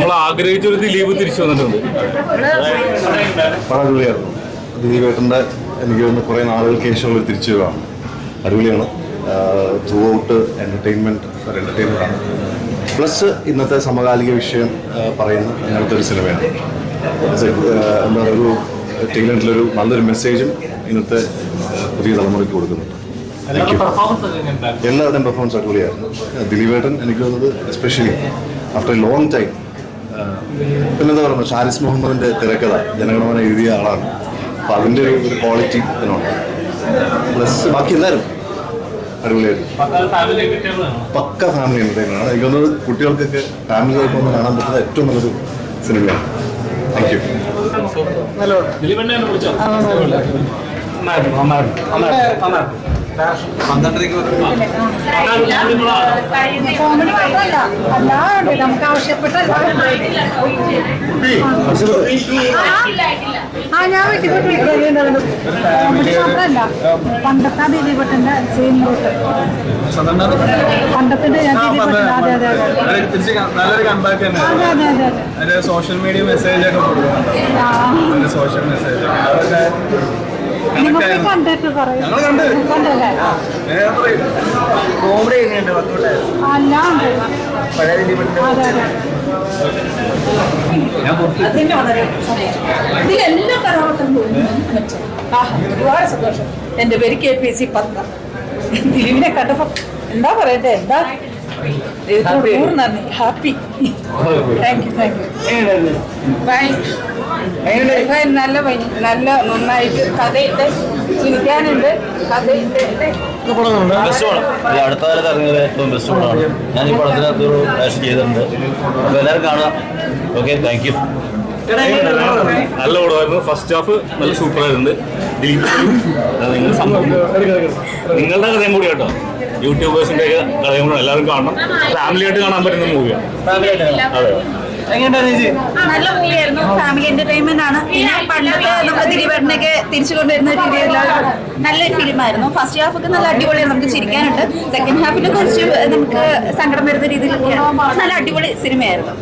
നമ്മൾ ആഗ്രഹിച്ച ഒരു ദിലീപ് തിരിച്ചു വന്നിട്ടുണ്ട്. അടിപൊളിയായിരുന്നു ദിലീപേട്ടന്റെ എനിക്ക് തോന്നുന്നു കുറേ നാളുകൾക്ക് ശേഷമുള്ള തിരിച്ചു വരാണ് അടിപൊളിയാണ്. ത്രൂ ഔട്ട് എന്റർടൈൻമെന്റ് ഒരു എന്റർടൈൻമെന്റ് ആണ്. പ്ലസ് ഇന്നത്തെ സമകാലിക വിഷയം പറയുന്ന അങ്ങനത്തെ ഒരു സിനിമയാണ്. എന്താ പറയുക ഒരു ടൈലന്റിലൊരു നല്ലൊരു മെസ്സേജും ഇന്നത്തെ പുതിയ തലമുറയ്ക്ക് കൊടുക്കുന്നുണ്ട്. Thank you. എല്ലാവരുടെയും പെർഫോമൻസ് അടിപൊളിയായിരുന്നു. ദിലീപേട്ടൻ എനിക്ക് തോന്നുന്നത് especially after a long time പിന്നെന്താ പറയുന്നത് ഷാരിസ് മുഹമ്മദിന്റെ തിരക്കഥ ജനഗണമന എഴുതിയ ആളാണ്. അപ്പൊ അതിന്റെ ഒരു ഒരു ക്വാളിറ്റി ഇതിനുണ്ട്. പ്ലസ് ബാക്കി എല്ലാവരും അടിപൊളിയായിരുന്നു. പക്ക ഫാമിലി എന്റർടൈനർ ആണ്. എനിക്ക് തോന്നുന്നത് കുട്ടികൾക്കൊക്കെ ഫാമിലി ആയിട്ട് ഒന്ന് കാണാൻ പറ്റുന്ന ഏറ്റവും നല്ലൊരു സിനിമയാണ്. താങ്ക് യു കോമഡി മാത്രമല്ല. അല്ലാണ്ട് നമുക്ക് ആവശ്യപ്പെട്ട ആ ഞാൻ വീട്ടിൽ പോയി വിളിക്കുന്നത് കോമഡി മാത്രമല്ല. പണ്ടത്തെ ദിലീപട്ടന്റെ സെയിം റൂട്ട് പണ്ടത്തിന്റെ ഞാൻ അതെ അതെ അതെ. സോഷ്യൽ മീഡിയ മെസ്സേജ് ഒക്കെ സോഷ്യൽ മെസ്സേജ് കോമഡി എങ്ങനെയുണ്ട്? അതിന്റെ വളരെ ഇതിലെല്ലാ കഥാപാത്രം ഒരുപാട് സന്തോഷം. എന്റെ പേര് കെ പി സി പത്ത ദിലീപിനെ കണ്ടപ്പോ എന്താ പറയട്ടെ? എന്താ നന്ദി. Happy thank you thank you bye നല്ല ഭംഗി, നല്ല നന്നായിട്ട് കഥയിട്ട് ചിരിക്കാനുണ്ട്. കഥയിട്ട് അടുത്ത കാലത്ത് ഇറങ്ങിയത് ഏറ്റവും ബെസ്റ്റ് പടമാണ്. ഞാൻ ഈ പടത്തിനകത്ത് ഒരു ഡാഷ് ചെയ്തിട്ടുണ്ട്. അപ്പോൾ എല്ലാവരും കാണാം. ഓക്കെ താങ്ക് യു നല്ല പടമായിരുന്നു. ഫസ്റ്റ് ഹാഫ് നല്ല സൂപ്പർ ആയിട്ടുണ്ട് ദിലീപ് അത് നിങ്ങൾ സംഭവം നിങ്ങളുടെ കഥയും കൂടി കേട്ടോ. യൂട്യൂബേഴ്സിന്റെ കഥയും കൂടെ. എല്ലാവരും കാണണം. ഫാമിലി ആയിട്ട് കാണാൻ പറ്റുന്ന മൂവിയാണ് അതെ. നല്ല മൂവിയായിരുന്നു. ഫാമിലി എന്റർടൈൻമെന്റ് ആണ്. പിന്നെ പണ്ടത്തെ നമ്മുടെ ദിലീപേട്ടനൊക്കെ തിരിച്ചു കൊണ്ടുവരുന്ന രീതിയിലുള്ള നല്ലൊരു ഫിലിമായിരുന്നു. ഫസ്റ്റ് ഹാഫ് ഒക്കെ നല്ല അടിപൊളിയാണ് നമുക്ക് ചിരിക്കാനുണ്ട്. സെക്കൻഡ് ഹാഫിൽ കുറച്ച് നമുക്ക് സങ്കടം വരുന്ന രീതിയിലൊക്കെയാണ്. നല്ല അടിപൊളി സിനിമയായിരുന്നു.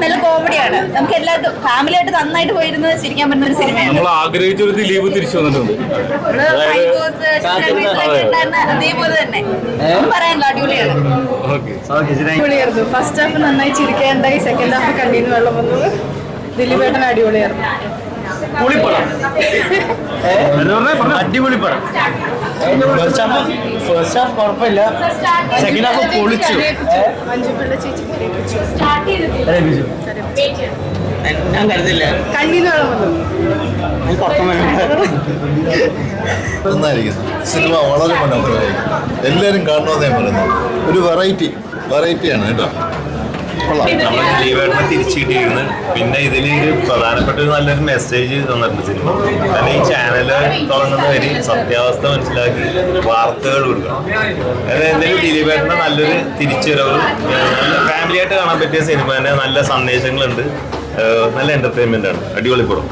നല്ല കോമഡിയാണ്. നമുക്ക് എല്ലാവർക്കും ഫാമിലി ആയിട്ട് നന്നായിട്ട് പോയിരുന്ന് ചിരിക്കാൻ പറ്റുന്ന ഒരു സിനിമയാണ്. നമ്മൾ ആഗ്രഹിച്ച ഒരു ദിലീപ് തിരിച്ചു വന്നിട്ടുണ്ട്. അതേപോലെ തന്നെ. പറയാനില്ല അടിപൊളിയാണ്. അടിപൊളിയായിരുന്നു. ഫസ്റ്റ് ഹാഫ് നന്നായി ചിരിക്കാനുണ്ടായി സെക്കൻഡ് ഹാഫ് കണ്ണീന്ന് വെള്ളം വന്നത് ദിലീപേട്ടൻ അടിപൊളിയായിരുന്നു. അടിപൊളി പടം. ഫസ്റ്റ് ഹാഫ് ഫസ്റ്റ് ഹാഫ് കുഴപ്പമില്ല. സെക്കൻഡ് ഹാഫ് പൊളിച്ചു. ഞാൻ കരുതില്ല. നന്നായിരിക്കുന്നു സിനിമ വളരെ മനോഹരമായിരിക്കും. എല്ലാവരും കാണണമെന്ന് ഞാൻ പറയുന്നു ഒരു വെറൈറ്റി വെറൈറ്റിയാണ് കേട്ടോ. നമ്മൾ ജീവേട്ടനെ തിരിച്ചു കിട്ടിയിരുന്നു പിന്നെ ഇതിൽ ഒരു പ്രധാനപ്പെട്ട ഒരു നല്ലൊരു മെസ്സേജ് തന്നിട്ടുണ്ട് സിനിമ. കാരണം ഈ ചാനൽ തുടങ്ങുന്ന വരെ സത്യാവസ്ഥ മനസ്സിലാക്കി വാർത്തകൾ കൊടുക്കണം. അതായത് എന്തെങ്കിലും ദിലീപേട്ടന്റെ നല്ലൊരു തിരിച്ചുവരവ്. നല്ല ഫാമിലി ആയിട്ട് കാണാൻ പറ്റിയ സിനിമ തന്നെ നല്ല സന്ദേശങ്ങളുണ്ട്. നല്ല എന്റർടൈൻമെന്റ് ആണ്. അടിപൊളി പടം.